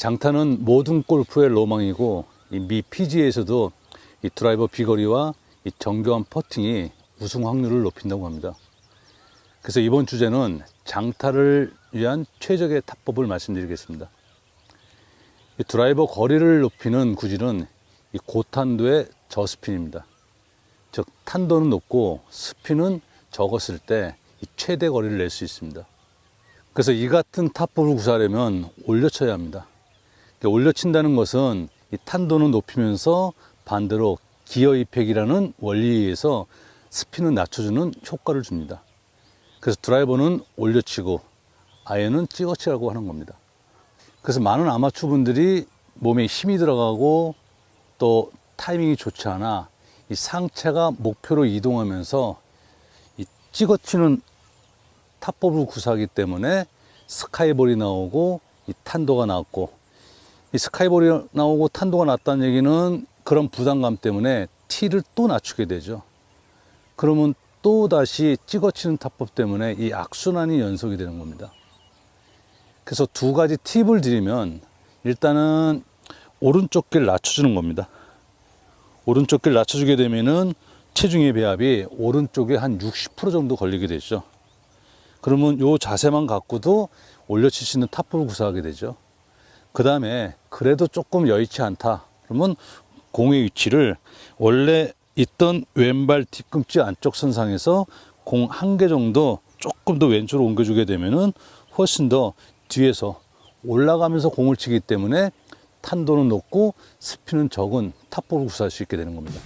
장타는 모든 골프의 로망이고 이미 PGA에서도 이 드라이버 비거리와 이 정교한 퍼팅이 우승 확률을 높인다고 합니다. 그래서 이번 주제는 장타를 위한 최적의 타법을 말씀드리겠습니다. 이 드라이버 거리를 높이는 구질은 이 고탄도의 저스핀입니다. 즉 탄도는 높고 스핀은 적었을 때이 최대 거리를 낼 수 있습니다. 그래서 이 같은 탑볼을 구사하려면 올려쳐야 합니다. 올려친다는 것은 이 탄도는 높이면서 반대로 기어 이펙이라는 원리에 의해서 스핀을 낮춰주는 효과를 줍니다. 그래서 드라이버는 올려치고 아이언은 찍어치라고 하는 겁니다. 그래서 많은 아마추어 분들이 몸에 힘이 들어가고 또 타이밍이 좋지 않아 이 상체가 목표로 이동하면서 이 찍어치는 탑볼을 구사하기 때문에 스카이볼이 나오고 이 탄도가 나왔고 이 스카이볼이 나오고 탄도가 났다는 얘기는 그런 부담감 때문에 티를 또 낮추게 되죠. 그러면 또 다시 찍어치는 탑법 때문에 이 악순환이 연속이 되는 겁니다. 그래서 두 가지 팁을 드리면 일단은 오른쪽 길 낮춰주는 겁니다. 오른쪽 길 낮춰주게 되면은 체중의 배합이 오른쪽에 한 60% 정도 걸리게 되죠. 그러면 요 자세만 갖고도 올려칠 수 있는 탑볼을 구사하게 되죠. 그 다음에 그래도 조금 여의치 않다. 그러면 공의 위치를 원래 있던 왼발 뒤꿈치 안쪽 선상에서 공 한 개 정도 조금 더 왼쪽으로 옮겨주게 되면은 훨씬 더 뒤에서 올라가면서 공을 치기 때문에 탄도는 높고 스피는 적은 탑볼을 구사할 수 있게 되는 겁니다.